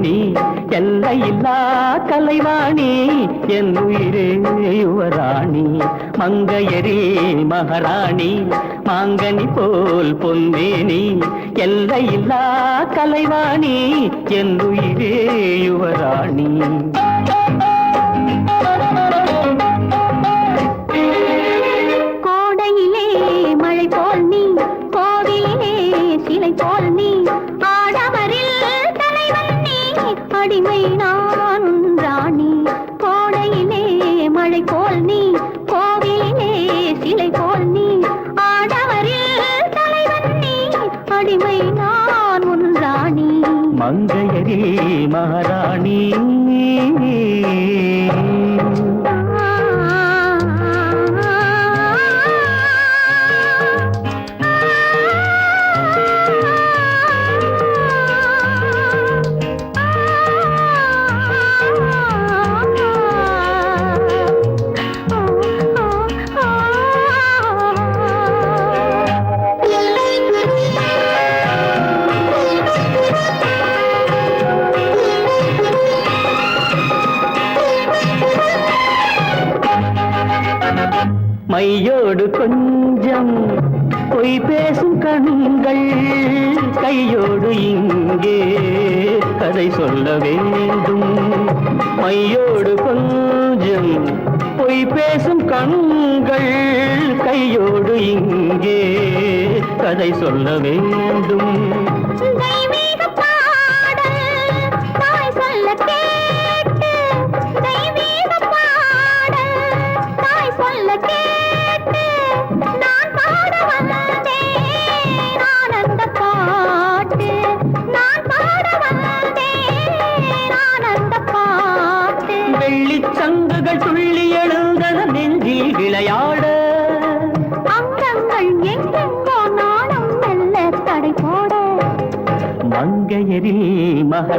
யுவராணி எல்லையில்லா கலைவாணி என் உயிரே யுவராணி மங்கையரே மகாராணி மாங்கனி போல் பொன்னேனி எல்லையில்லா கலைவாணி என் உயிரே யுவராணி. மங்கையரே மகாராணி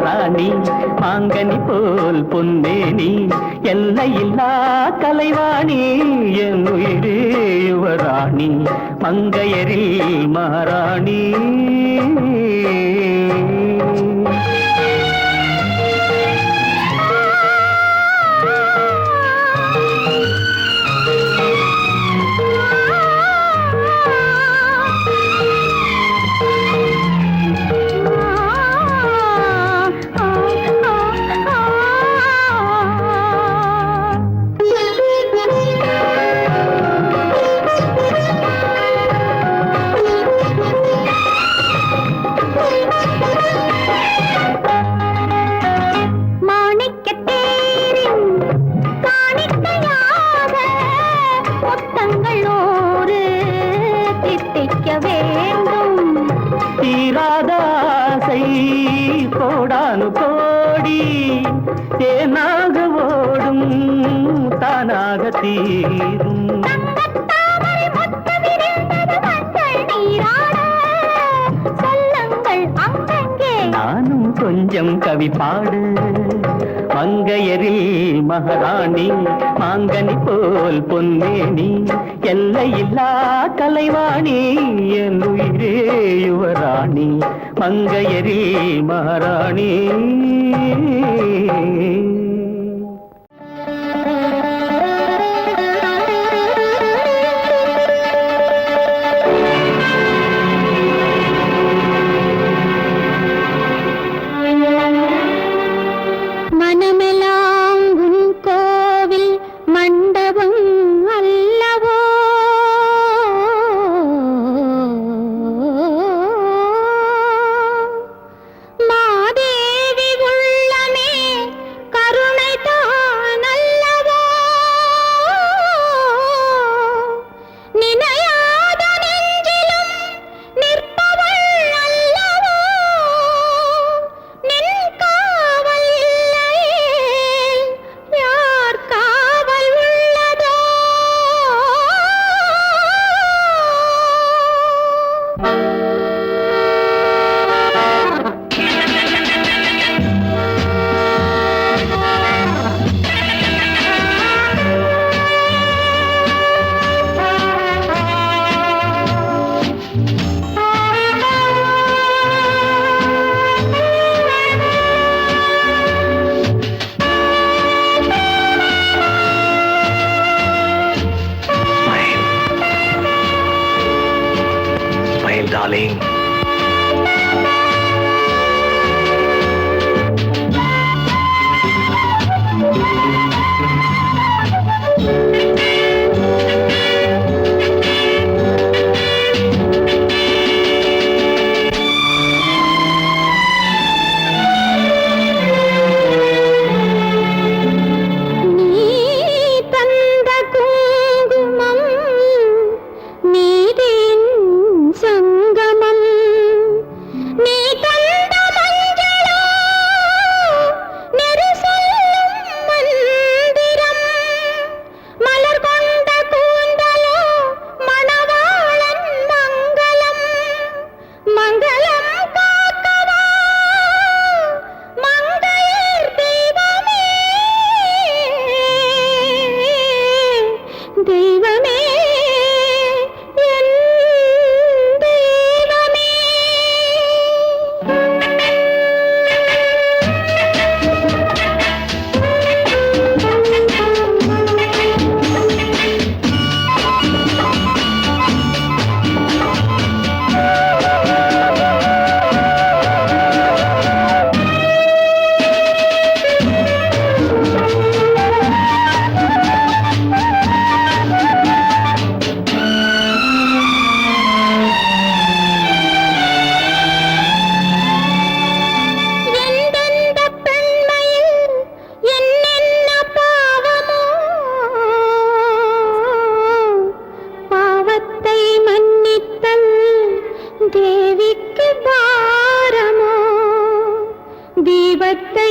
ராணி மாங்கனி போல் பொன்னேனி எல்லையில்லா கலைவாணி என் உயிரே யுவராணி மங்கையரில் மாராணி கொஞ்சம் கவி பாடு. மங்கையரில் மகாராணி மாங்கனி போல் பொன்னேணி எல்லையில்லா கலைவாணி என் உயிரே யுவராணி மங்கையரில் மகாராணி. ദൈവ தத்தை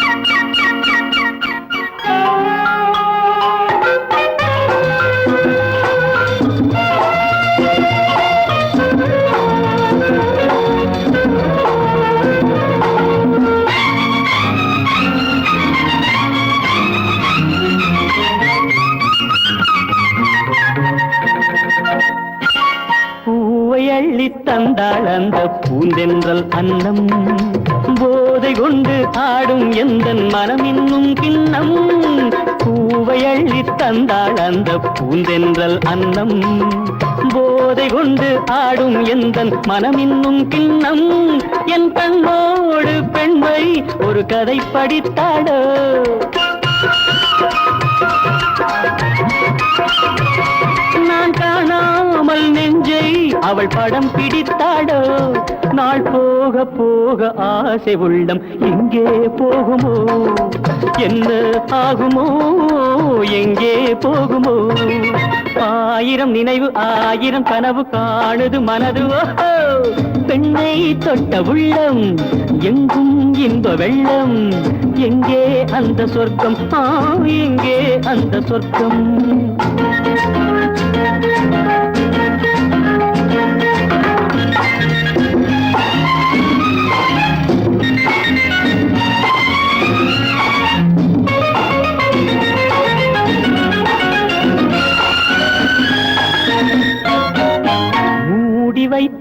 பூந்தென்றல் அன்னம். போதை கொண்டு ஆடும் எந்த மனம் இன்னும் கிண்ணம். பூவை அள்ளி தந்தாள் அந்த பூந்தென்றல் அன்னம். போதை கொண்டு ஆடும் எந்த மனம் இன்னும் கிண்ணம். என் கண்ணோடு பெண்மை ஒரு கதை படித்தாடோ நான் காணா காணாமல் நெஞ்சை அவள் படம் பிடித்தாடோ? நாள் போக போக ஆசை உள்ளம் எங்கே போகுமோ? என்ன ஆகுமோ? எங்கே போகுமோ? ஆயிரம் நினைவு ஆயிரம் கனவு காணுது மனது. பெண்ணை தொட்ட உள்ளம் எங்கும் இன்ப வெள்ளம். எங்கே அந்த சொர்க்கம்? எங்கே அந்த சொர்க்கம்?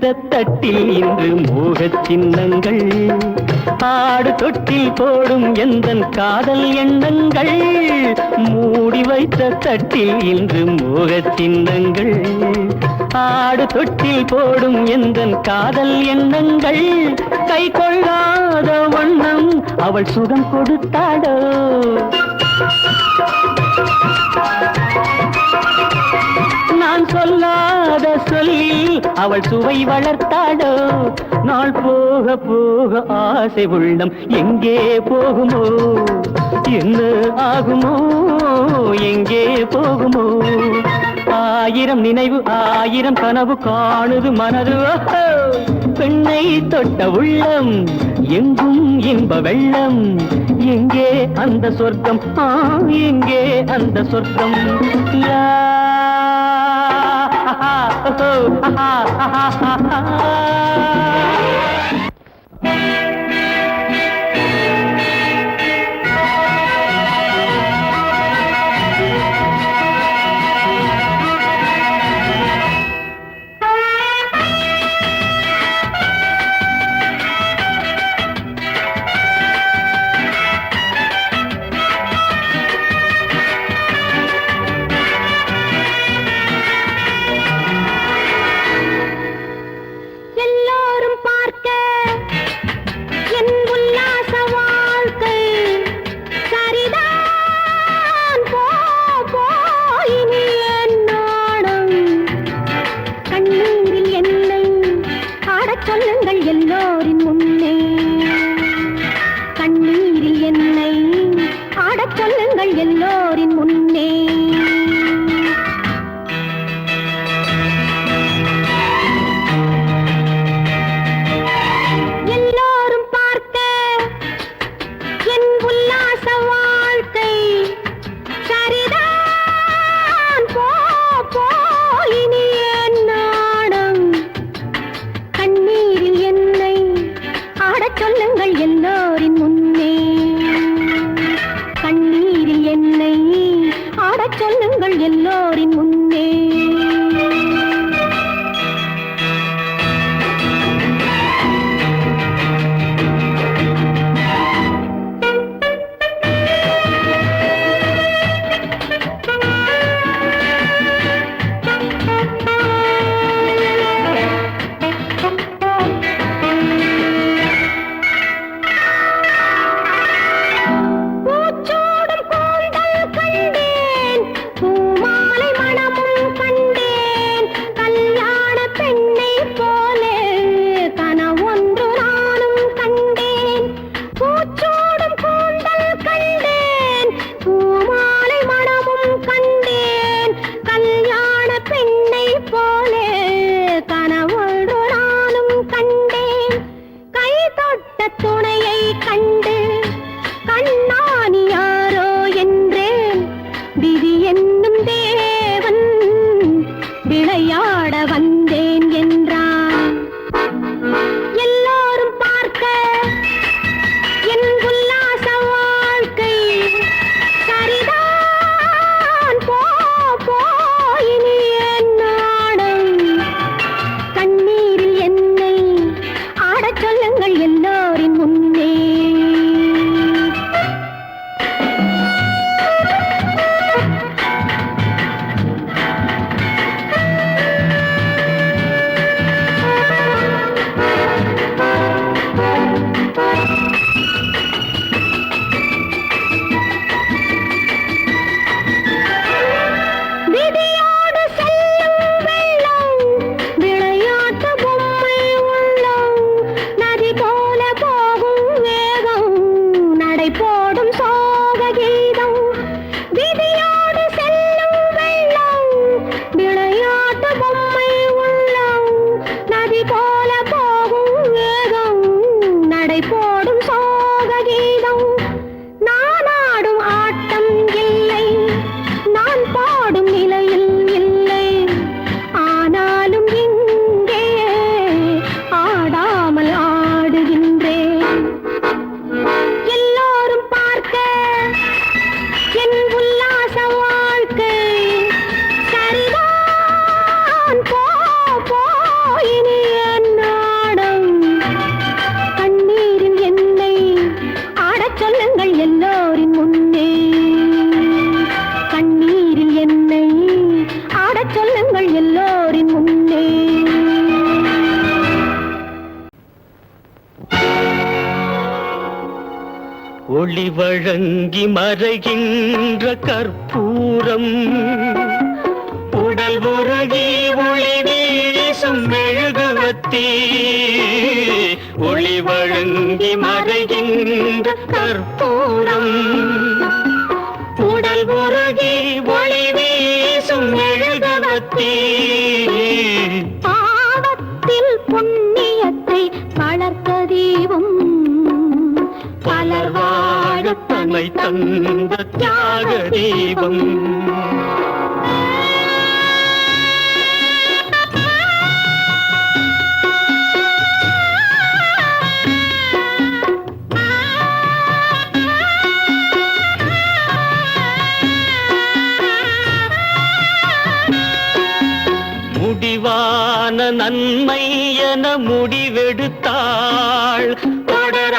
தட்டில் இன்று மோகச் சின்னங்கள். ஆடு தொட்டில் போடும் எந்தன் காதல் எண்ணங்கள். மூடி வைத்த தட்டில் இன்று மோகச் சின்னங்கள். ஆடு தொட்டில் போடும் எந்தன் காதல் எண்ணங்கள். கை கொள்ளாத வண்ணம் அவள் சுகம் கொடுத்தாடோ நான் சொல்லாத சொல்லி அவள் சுவை வளர்த்தாடோ? நாள் போக போக ஆசை உள்ளம் எங்கே போகுமோ? என்ன ஆகுமோ? எங்கே போகுமோ? ஆயிரம் நினைவு ஆயிரம் கனவு காணுது மனது. பெண்ணை தொட்ட உள்ளம் எங்கும் இன்ப வெள்ளம். எங்கே அந்த சொர்க்கம்? எங்கே அந்த சொர்க்கம்? யா ஆஹா, உடல் உருகி ஒளி வீசும் மெழுகுவத்தி. ஒளி வழங்கி மறைகின்ற கற்பூரம். உடல் உருகி ஒளி வீசும் மெழுகுவத்தி. பாவத்தில் புண்ணியத்தை வளர்த்த தீபம் பலர் வாழ தன்னை தந்த தியாக தீபம் முடிவான நன்மை என முடிவெடுத்தாள். தொடர்